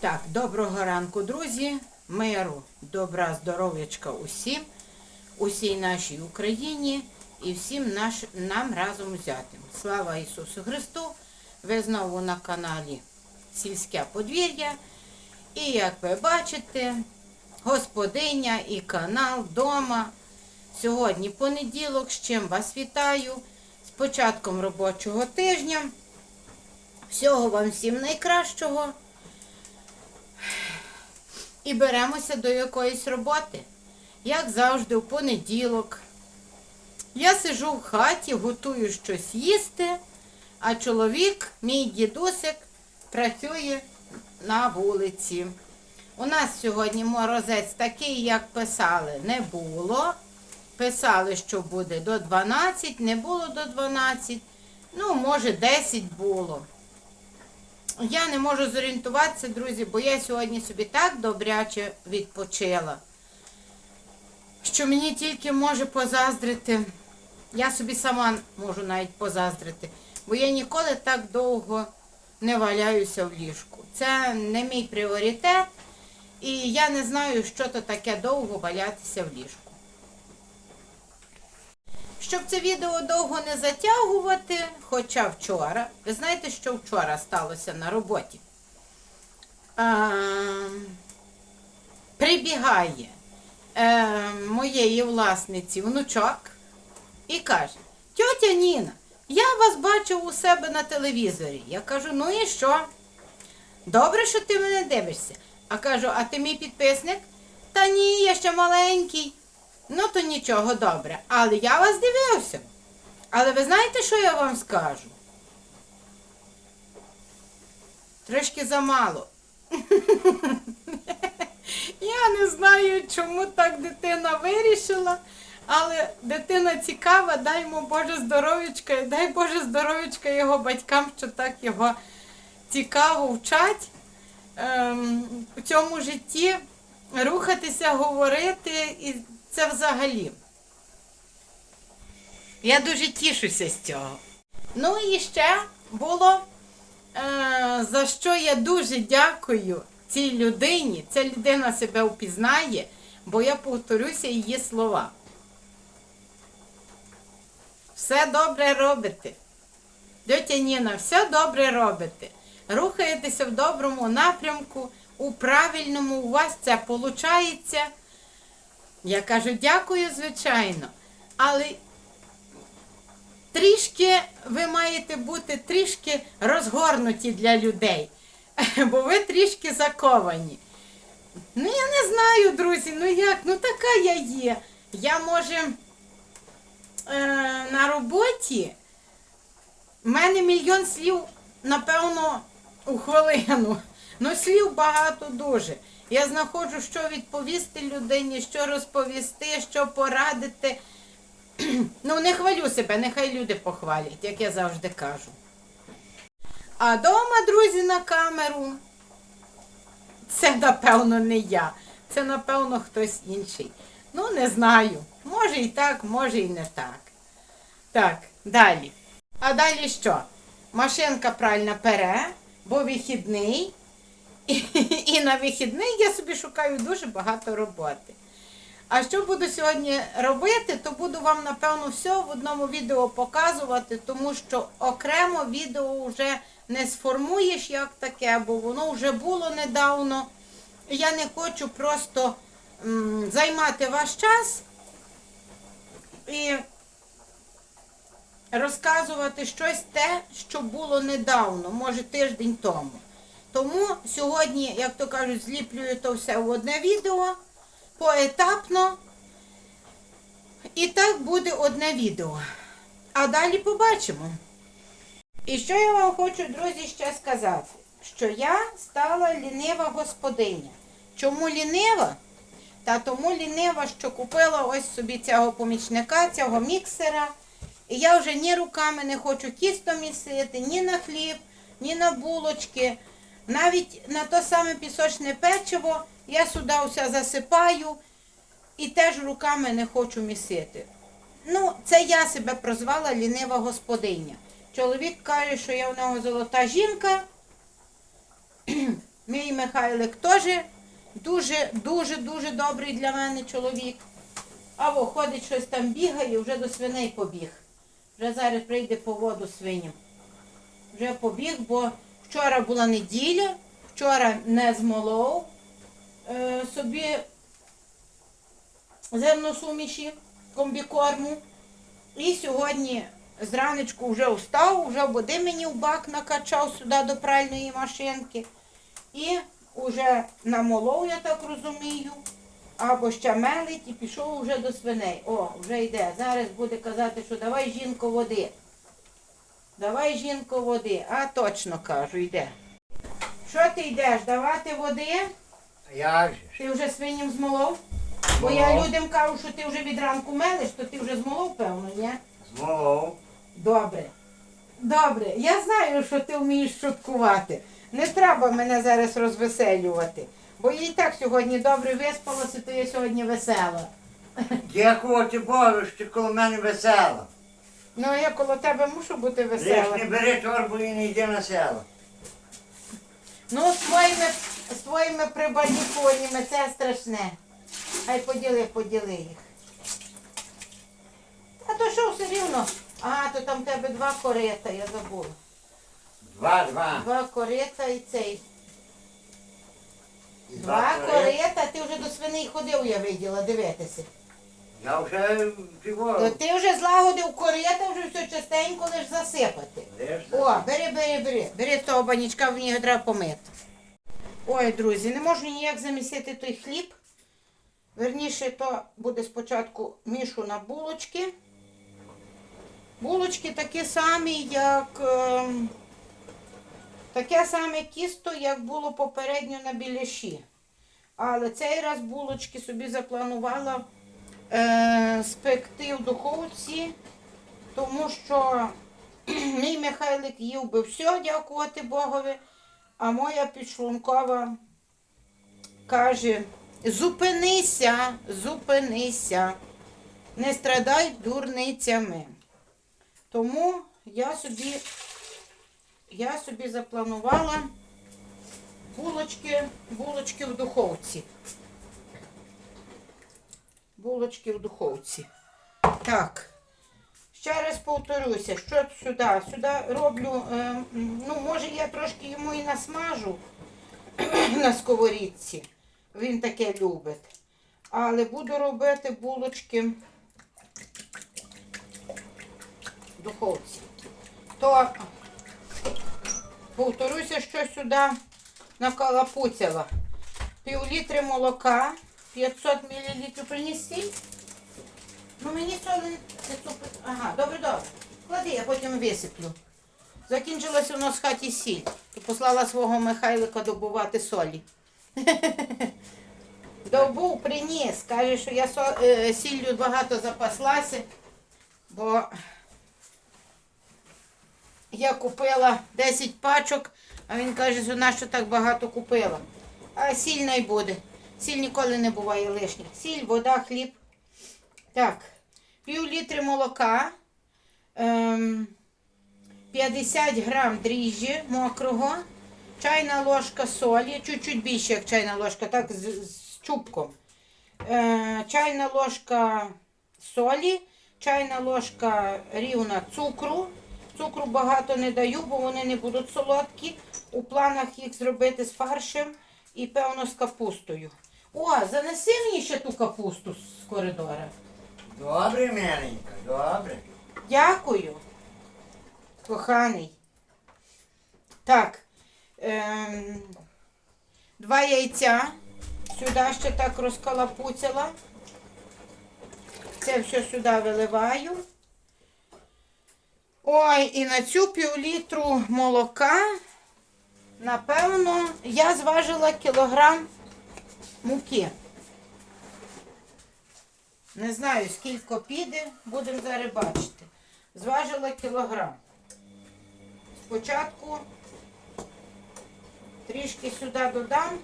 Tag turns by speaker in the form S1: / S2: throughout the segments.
S1: Так, доброго ранку, друзі. Миру, добра, здоров'ячка усім, усій нашій Україні і всім наш, нам разом взятим. Слава Ісусу Христу! Ви знову на каналі Сільське подвір'я. І як ви бачите, господиня і канал вдома. Сьогодні понеділок, з чим вас вітаю. З початком робочого тижня. Всього вам всім найкращого. І беремося до якоїсь роботи. Як завжди, у понеділок. Я сижу в хаті, готую щось їсти, а чоловік, мій дідусик, працює на вулиці. У нас сьогодні морозець такий, як писали, не було. Писали, що буде до 12, не було до 12. Ну, може, 10 було. Я не можу зорієнтуватися, друзі, бо я сьогодні собі так добряче відпочила, що мені тільки може позаздрити. Я собі сама можу навіть позаздрити, бо я ніколи так довго не валяюся в ліжку. Це не мій пріоритет, і я не знаю, що то таке довго валятися в ліжку. Щоб це відео довго не затягувати, хоча вчора, ви знаєте, що вчора сталося на роботі? А, прибігає е, моєї власниці внучок і каже, тьотя Ніна, я вас бачив у себе на телевізорі. Я кажу, ну і що? Добре, що ти мене дивишся. А кажу, а ти мій підписник? Та ні, я ще маленький. Ну, то нічого добре. Але я вас дивився. Але ви знаєте, що я вам скажу? Трішки замало. Я не знаю, чому так дитина вирішила, але дитина цікава, дай йому Боже здоров'ячка, і дай Боже здоров'ячка його батькам, що так його цікаво вчать ем, у цьому житті рухатися, говорити, і це взагалі. Я дуже тішуся з цього. Ну і ще було, е, за що я дуже дякую цій людині. Ця людина себе впізнає, бо я повторюся її слова. Все добре робите. Тетя Ніна, все добре робите. Рухаєтеся в доброму напрямку, у правильному у вас це виходить. Я кажу, дякую, звичайно. Але трішки ви маєте бути трішки розгорнуті для людей, бо ви трішки заковані. Ну, я не знаю, друзі, ну як, ну така я є. Я, може, е, на роботі в мене мільйон слів, напевно, у хвилину. Ну, слів багато дуже. Я знаходжу, що відповісти людині, що розповісти, що порадити. Ну, не хвалю себе, нехай люди похвалять, як я завжди кажу. А дома, друзі, на камеру. Це, напевно, не я. Це, напевно, хтось інший. Ну, не знаю. Може і так, може і не так. Так, далі. А далі що? Машинка пральна пере, бо вихідний. І, на вихідний я собі шукаю дуже багато роботи. А що буду сьогодні робити, то буду вам, напевно, все в одному відео показувати, тому що окремо відео вже не сформуєш як таке, бо воно вже було недавно. Я не хочу просто м, займати ваш час і розказувати щось те, що було недавно, може тиждень тому. Тому сьогодні, як то кажуть, зліплюю то все в одне відео поетапно. І так буде одне відео. А далі побачимо. І що я вам хочу, друзі, ще сказати? Що я стала лінива господиня. Чому лінива? Та тому лінива, що купила ось собі цього помічника, цього міксера. І я вже ні руками не хочу тісто місити, ні на хліб, ні на булочки. Навіть на то саме пісочне печиво я сюди все засипаю і теж руками не хочу місити. Ну, це я себе прозвала лінива господиня. Чоловік каже, що я в нього золота жінка. Мій Михайлик теж дуже, дуже, дуже добрий для мене чоловік. Або ходить щось там бігає, вже до свиней побіг. Вже зараз прийде по воду свиням. Вже побіг, бо вчора була неділя, вчора не змолов е, собі зерносуміші, комбікорму. І сьогодні зранечку вже встав, вже води мені в бак накачав сюди до пральної машинки. І вже намолов, я так розумію, або ще мелить і пішов вже до свиней. О, вже йде. Зараз буде казати, що давай жінко води. Давай жінко води. А точно кажу, йде. Що ти йдеш? Давати води?
S2: А Як ж?
S1: Ти вже свиням змолов? Бо я людям кажу, що ти вже від ранку мелиш, то ти вже змолов, певно, ні?
S2: Змолов.
S1: Добре. Добре. Я знаю, що ти вмієш шуткувати. Не треба мене зараз розвеселювати. Бо я і так сьогодні добре виспалася, то я сьогодні весела.
S2: Дякувати Богу, що ти коло мене весела.
S1: Ну а я коло тебе мушу бути
S2: Лиш
S1: весела.
S2: не бери торбу і не йди на село.
S1: Ну, з твоїми, з твоїми прибандіконями це страшне. Хай поділи, поділи їх. А то що все рівно? А, то там в тебе два корита, я забула.
S2: Два, два.
S1: Два корита і цей. Два
S2: кори.
S1: корита, ти вже до свиней ходив, я виділа, дивитися.
S2: Я вже.
S1: То ти вже злагодив корита, вже все частенько лиш засипати.
S2: Лиш
S1: О, бери, бери, бери. Бери того банічка, в нього треба помити. Ой, друзі, не можу ніяк замісити той хліб. Верніше, то буде спочатку мішу на булочки. Булочки такі самі, як ем, таке саме тісто, як було попередньо на біляші. Але цей раз булочки собі запланувала спекти в духовці, тому що Мій Михайлик їв би все, дякувати Богові, а моя підшлункова каже, зупинися, зупинися, не страдай дурницями. Тому я собі, я собі запланувала булочки, булочки в духовці. Булочки в духовці. Так. Ще раз повторюся, що сюди? Сюди роблю, е, ну, може я трошки йому і насмажу на сковорідці. Він таке любить. Але буду робити булочки в духовці. То повторюся, що сюди накалапуцяла. Пів літри молока, 500 мл принести. Ну мені соли не цупить. Ага, добре, добре. Клади, я потім висиплю. Закінчилася у нас в хаті сіль. То послала свого Михайлика добувати солі. Добув, приніс. Каже, що я е, сіллю багато запаслася, бо я купила 10 пачок, а він каже, що нащо так багато купила. А сіль не буде. Сіль ніколи не буває лишня. Сіль, вода, хліб. Так, пів літри молока, ем, 50 грам дріжджі мокрого, чайна ложка солі, чуть-чуть більше, як чайна ложка, так з, з чубком. Е, чайна ложка солі, чайна ложка рівна цукру. Цукру багато не даю, бо вони не будуть солодкі. У планах їх зробити з фаршем і, певно, з капустою. О, занеси мені ще ту капусту з коридора.
S2: Добре, миленька, добре.
S1: Дякую, коханий. Так. Ем, два яйця. Сюди ще так розкалапуцяла. Це все сюди виливаю. Ой, і на цю півлітру молока, напевно, я зважила кілограм муки. Не знаю, скільки піде, будемо зараз бачити. Зважила кілограм. Спочатку трішки сюди додам,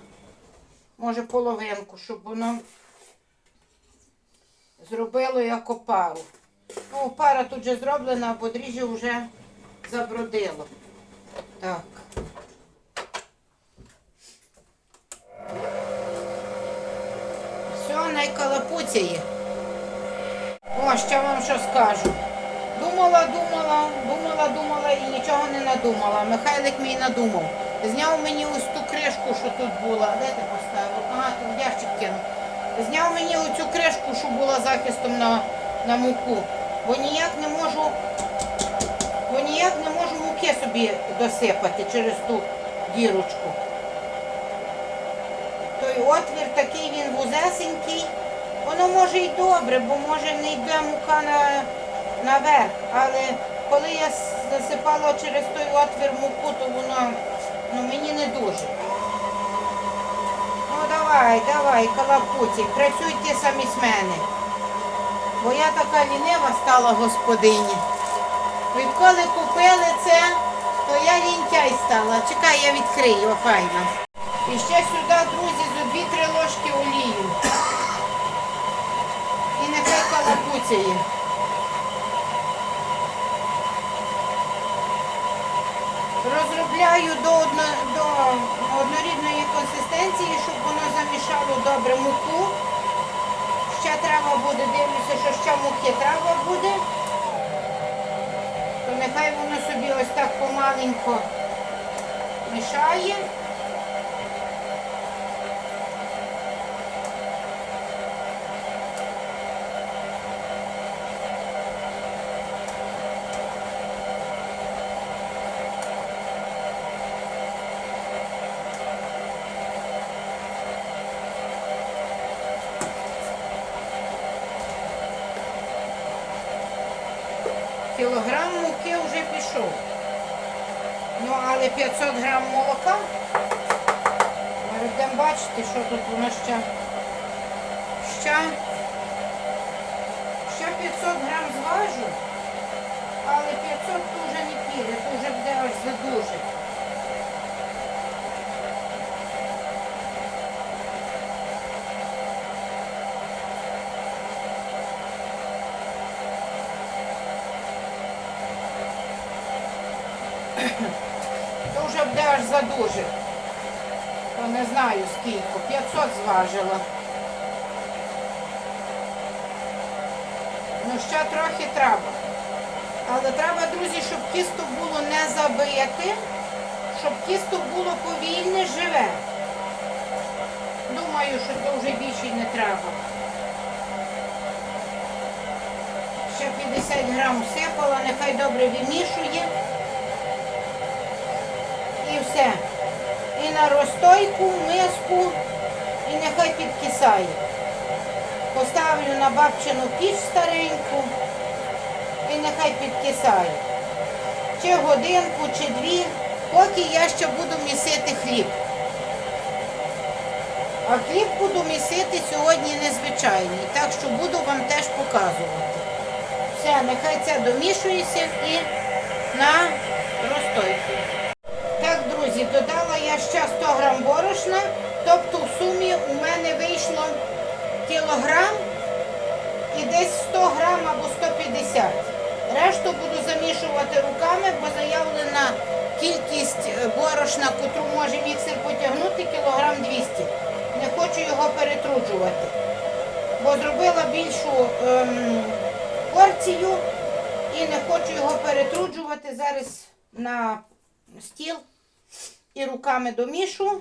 S1: може половинку, щоб воно зробило як опару. Ну, опара тут вже зроблена, бо дріжджі вже забродило. Так. Нехай калапуцяє. О, ще вам що скажу. Думала, думала, думала, думала і нічого не надумала. Михайлик мій надумав. Зняв мені ось ту кришку, що тут була. Де ти поставив? Ага, тут ящик кинув. Зняв мені оцю кришку, що була захистом на, на муку. Бо ніяк не можу, бо ніяк не можу муки собі досипати через ту дірочку. Отвір такий він вузесенький. Воно може й добре, бо може не йде мука на, наверх. Але коли я засипала через той отвір муку, то воно ну, мені не дуже. Ну давай, давай, калапуці, працюйте самі з мене. Бо я така лінива стала господині. Відколи купили це, то я лінтяй стала. Чекай, я відкрию, файно. І ще сюди, друзі, зо дві-три ложки олію. І нехай калапуцяє. Розробляю до, одно, до однорідної консистенції, щоб воно замішало добре муку. Ще треба буде, дивлюся, що ще муки треба буде. То нехай воно собі ось так помаленько мішає. Кілограм муки вже пішов. Ну, але 500 грам молока. Ми будемо бачити, що тут воно ще. Ще, ще 500 грам зважу, але 500 то вже не піде, то вже буде аж задуже. То вже буде аж задуже. То не знаю скільки. 500 зважила. Ну ще трохи треба. Але треба, друзі, щоб тісто було не забите, щоб тісто було повільне, живе. Думаю, що то вже більше не треба. Ще 50 грам всипала, нехай добре вимішує. Все. І на розстойку, миску, і нехай підкисає. Поставлю на бабчину піч стареньку і нехай підкисає. Чи годинку, чи дві, поки я ще буду місити хліб. А хліб буду місити сьогодні незвичайний, так що буду вам теж показувати. Все, нехай це домішується і на сумі у мене вийшло кілограм і десь 100 грам або 150. Решту буду замішувати руками, бо заявлена кількість е, борошна, котру може міксер потягнути, кілограм 200. Не хочу його перетруджувати, бо зробила більшу ем, порцію і не хочу його перетруджувати зараз на стіл і руками домішу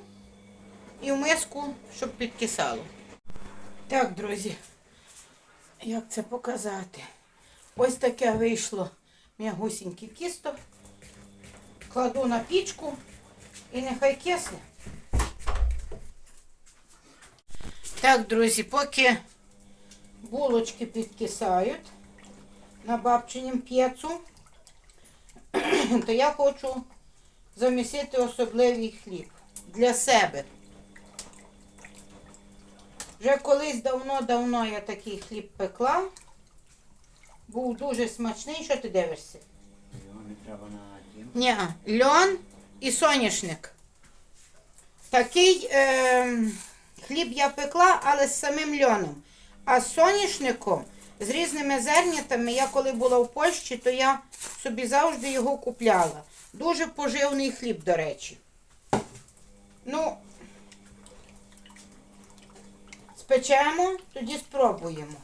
S1: і в миску, щоб підкисало. Так, друзі, як це показати? Ось таке вийшло м'ягусіньке кісто. Кладу на пічку і нехай кисне. Так, друзі, поки булочки підкисають на бабчинім п'єцу, то я хочу замісити особливий хліб для себе. Вже колись давно-давно я такий хліб пекла. Був дуже смачний. Що ти дивишся?
S2: Його не треба на дім.
S1: Ні, льон і соняшник. Такий е, хліб я пекла, але з самим льоном. А з соняшником, з різними зернятами, я коли була в Польщі, то я собі завжди його купляла. Дуже поживний хліб, до речі. Ну, спечемо, тоді спробуємо.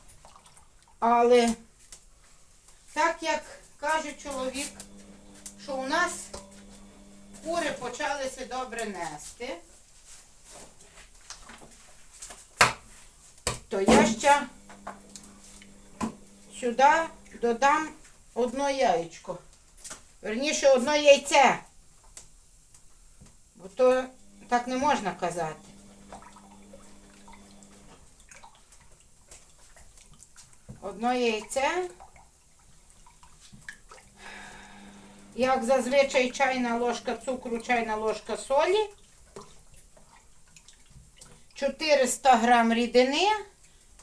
S1: Але так як каже чоловік, що у нас кури почалися добре нести, то я ще сюди додам одно яєчко. Верніше, одно яйце. Бо то так не можна казати. Одно яйце. Як зазвичай чайна ложка цукру, чайна ложка солі. 400 грам рідини.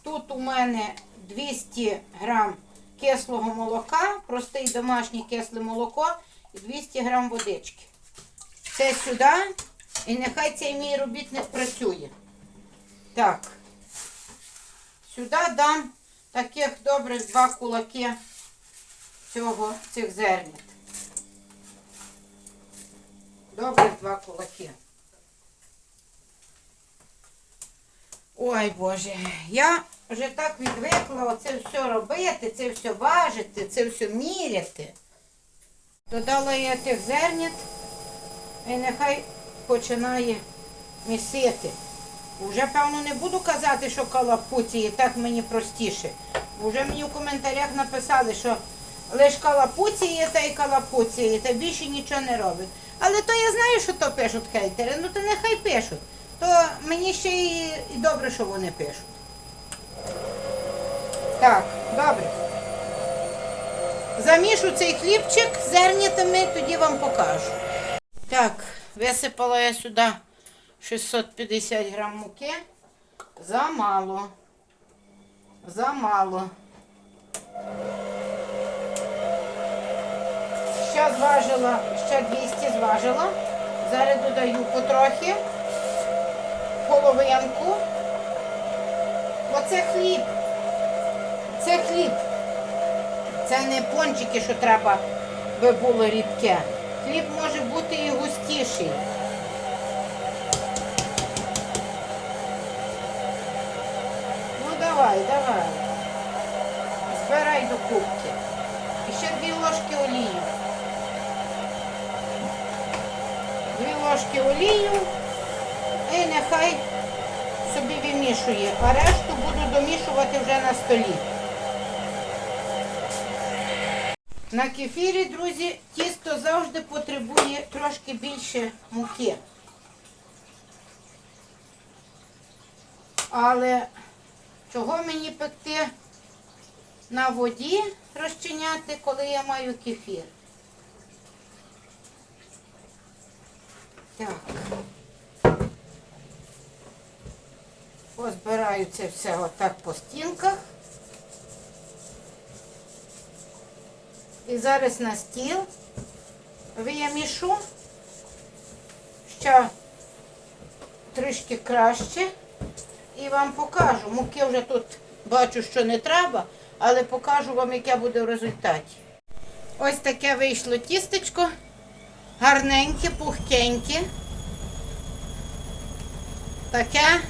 S1: Тут у мене 200 грам кислого молока, простий домашнє кисле молоко і 200 грам водички. Це сюди. І нехай цей мій робітник працює. Так. Сюди дам таких добрих два кулаки цього, цих зернят. Добрих два кулаки. Ой Боже, я вже так відвикла оце все робити, це все важити, це все міряти. Додала я тих зернят і нехай починає місити. Вже, певно, не буду казати, що калапуціє, так мені простіше. Вже мені в коментарях написали, що лише калапуціє та й калапуціє, та більше нічого не робить. Але то я знаю, що то пишуть хейтери, ну то нехай пишуть. То мені ще і, і добре, що вони пишуть. Так, добре. Замішу цей хлібчик зернятами, тоді вам покажу. Так, висипала я сюди 650 грам муки. Замало. Замало. Ще зважила, ще 200 зважила. Зараз додаю потрохи половинку. Оце хліб. Це хліб. Це не пончики, що треба би було рідке. Хліб може бути і густіший. Давай, давай. Збирай до кубки. І ще дві ложки олії. Дві ложки олію. І нехай собі вимішує. А решту буду домішувати вже на столі. На кефірі, друзі, тісто завжди потребує трошки більше муки. Але чого мені пекти на воді розчиняти, коли я маю кефір? Так. Позбираю це все отак по стінках. І зараз на стіл виямішу ще трішки краще. І вам покажу. Муки вже тут бачу, що не треба, але покажу вам, яке буде в результаті. Ось таке вийшло тістечко. Гарненьке, пухкеньке. Таке,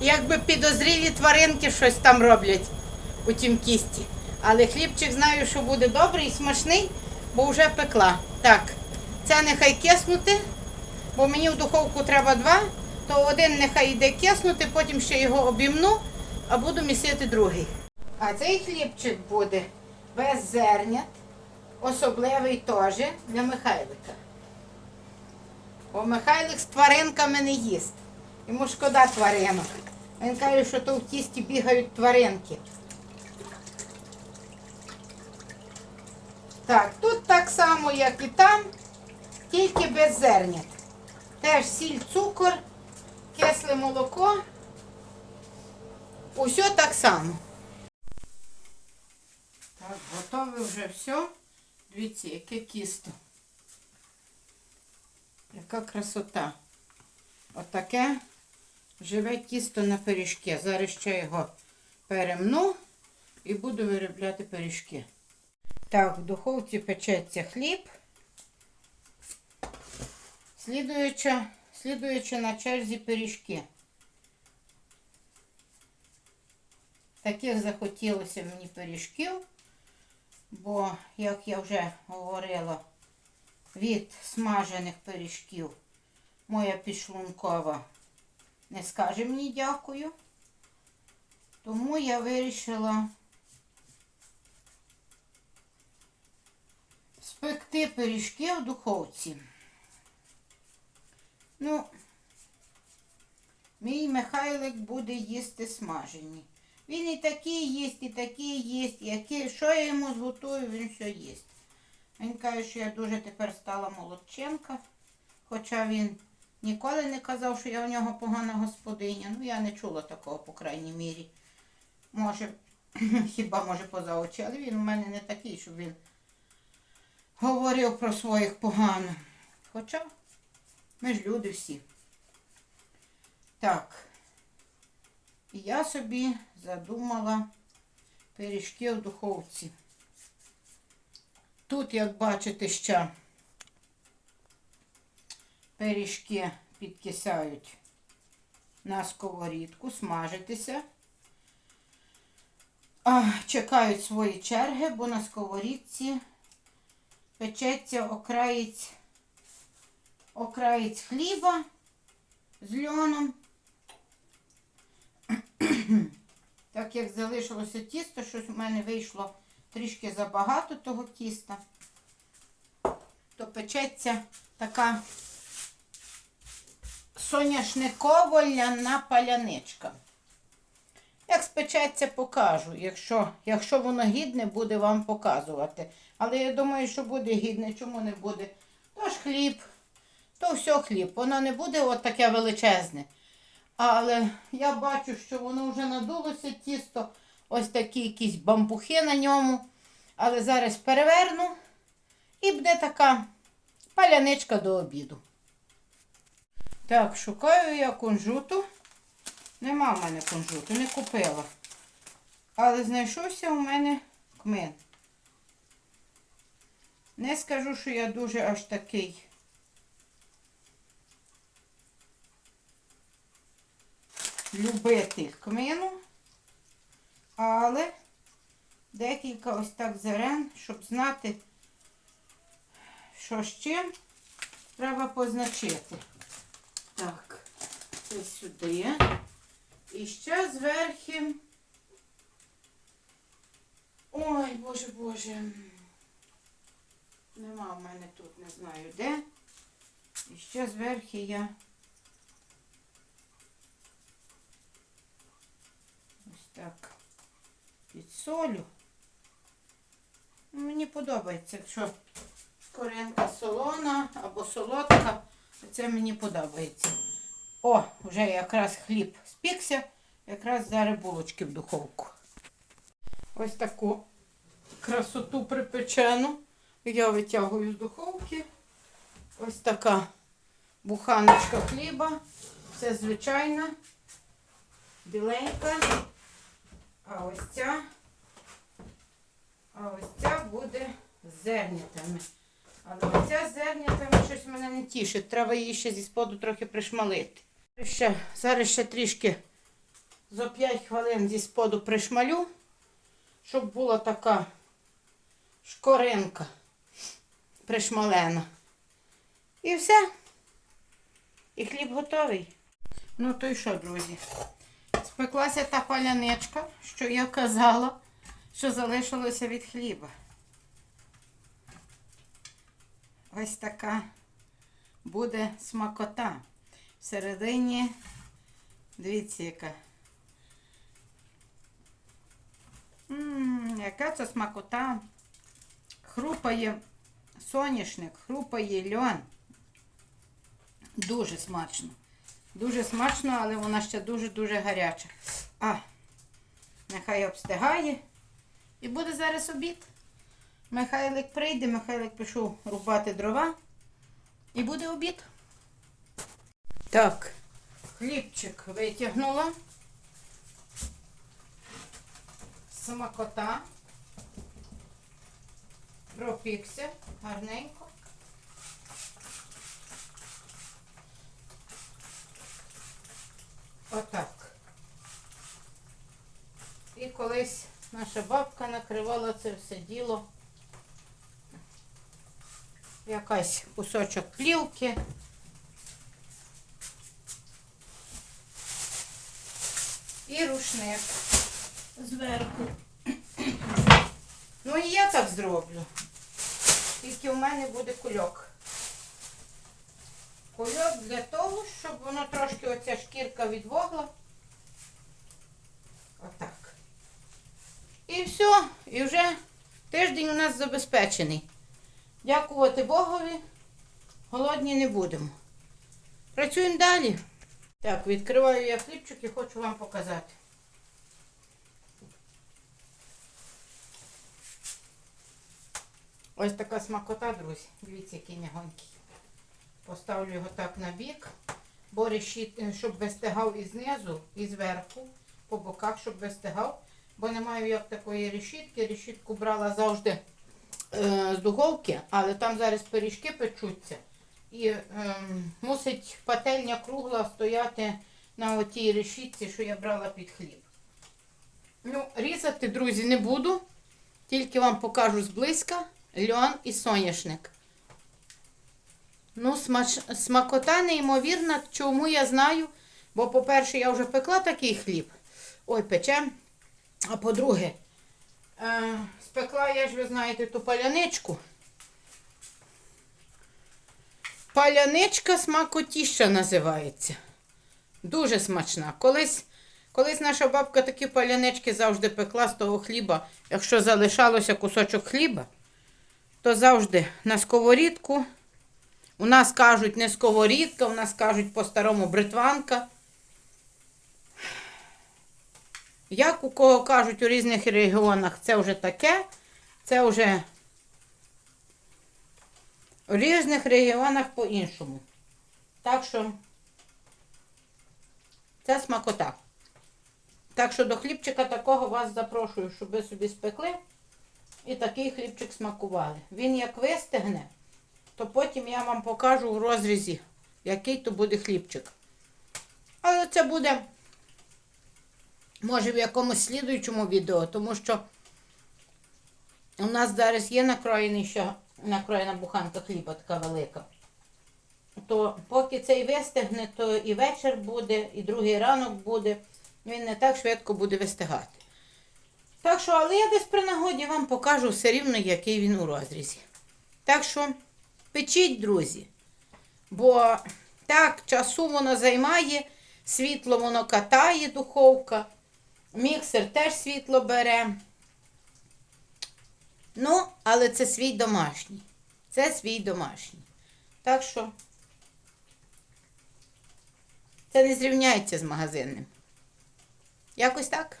S1: якби підозрілі тваринки щось там роблять у тім тісті. Але хлібчик знаю, що буде добрий і смачний, бо вже пекла. Так, це нехай киснути, бо мені в духовку треба два, то один нехай йде киснути, потім ще його обімну, а буду місити другий. А цей хлібчик буде без зернят, особливий теж для Михайлика. Бо Михайлик з тваринками не їсть. Йому шкода тваринок. Він каже, що то в тісті бігають тваринки. Так, тут так само, як і там, тільки без зернят. Теж сіль, цукор, кисле молоко. Усе так само. Так, готове вже все. Дивіться, яке тісто. Яка красота. Отаке живе тісто на пиріжки. Зараз ще його перемну і буду виробляти пиріжки. Так, в духовці печеться хліб. Слідуючи, слідуючи на черзі пиріжки. таких захотілося мені пиріжків, бо, як я вже говорила, від смажених пиріжків моя підшлункова не скаже мені дякую. Тому я вирішила спекти пиріжки в духовці. Ну, мій Михайлик буде їсти смажені. Він і такі їсть, і такі їсть, які, що я йому зготую, він все їсть. Він каже, що я дуже тепер стала молодченка, хоча він ніколи не казав, що я в нього погана господиня. Ну, я не чула такого, по крайній мірі. Може, хіба може поза очі, але він у мене не такий, щоб він говорив про своїх погано. Хоча ми ж люди всі. Так. І я собі задумала пиріжки в духовці. Тут, як бачите, ще пиріжки підкисають на сковорідку, смажитися. А, чекають свої черги, бо на сковорідці печеться окраєць, окраєць хліба з льоном. Так як залишилося тісто, щось в мене вийшло трішки забагато того тіста, то печеться така соняшниково ляна паляничка. Як спечеться, покажу. Якщо, якщо воно гідне, буде вам показувати. Але я думаю, що буде гідне, чому не буде? То ж хліб, то все хліб. Воно не буде от таке величезне. Але я бачу, що воно вже надулося тісто, ось такі якісь бамбухи на ньому. Але зараз переверну і буде така паляничка до обіду. Так, шукаю я кунжуту. Нема в мене кунжуту, не купила. Але знайшовся у мене кмин. Не скажу, що я дуже аж такий. Любитель кмину, але декілька ось так зерен, щоб знати, що з чим треба позначити. Так, це сюди. І ще зверху. Ой, боже, боже. Нема в мене тут, не знаю де. І ще зверху я ось так підсолю. Мені подобається, якщо коринка солона або солодка, це мені подобається. О, вже якраз хліб спікся, якраз зараз булочки в духовку. Ось таку красоту припечену. Я витягую з духовки. Ось така буханочка хліба. Це звичайна, біленька. А ось ця, а ось ця буде з зернятами. Але оця з зернятами щось мене не тішить. Треба її ще зі споду трохи пришмалити. Ще, зараз ще трішки за 5 хвилин зі споду пришмалю, щоб була така шкоринка пришмалена. І все. І хліб готовий. Ну то й що, друзі? Спеклася та паляничка, що я казала, що залишилося від хліба. Ось така буде смакота. Всередині, дивіться, яка. Ммм, яка це смакота. Хрупає соняшник, хрупає льон. Дуже смачно. Дуже смачно, але вона ще дуже-дуже гаряча. А, нехай обстигає. І буде зараз обід. Михайлик прийде, Михайлик пішов рубати дрова. І буде обід. Так, хлібчик витягнула. Смакота. Пропікся гарненько. Отак. І коли Наша бабка накривала це все діло. Якась кусочок плівки. І рушник зверху. Ну і я так зроблю. Тільки в мене буде кульок. Кульок для того, щоб воно трошки оця шкірка відвогла. Отак. І все. І вже тиждень у нас забезпечений. Дякувати Богові. Голодні не будемо. Працюємо далі. Так, відкриваю я хлібчик і хочу вам показати. Ось така смакота, друзі. Дивіться, який м'ягонький. Поставлю його так на бік, бо е, щоб вистигав і знизу, і зверху, по боках, щоб вистигав. Бо не маю як такої решітки. Решітку брала завжди е, з духовки, але там зараз пиріжки печуться. І е, мусить пательня кругла стояти на отій решітці, що я брала під хліб. Ну, різати, друзі, не буду. Тільки вам покажу зблизька льон і соняшник. Ну, смач... смакота неймовірна, чому я знаю. Бо, по-перше, я вже пекла такий хліб. Ой, пече. А по-друге, е, спекла я ж, ви знаєте, ту паляничку. Паляничка смакотіща називається. Дуже смачна. Колись, колись наша бабка такі палянички завжди пекла з того хліба. Якщо залишалося кусочок хліба, то завжди на сковорідку. У нас кажуть не сковорідка, у нас кажуть по-старому бритванка. Як у кого кажуть у різних регіонах, це вже таке, це вже в різних регіонах по-іншому. Так що це смакота. Так що до хлібчика такого вас запрошую, щоб ви собі спекли і такий хлібчик смакували. Він як вистигне, то потім я вам покажу в розрізі, який то буде хлібчик. Але це буде, може, в якомусь слідуючому відео, тому що у нас зараз є накроєний ще накроєна буханка хліба така велика. То поки цей вистигне, то і вечір буде, і другий ранок буде. Він не так швидко буде вистигати. Так що, але я десь при нагоді вам покажу все рівно, який він у розрізі. Так що печіть, друзі. Бо так, часу воно займає, світло воно катає, духовка, міксер теж світло бере. Ну, але це свій домашній. Це свій домашній. Так що це не зрівняється з магазинним. Якось так.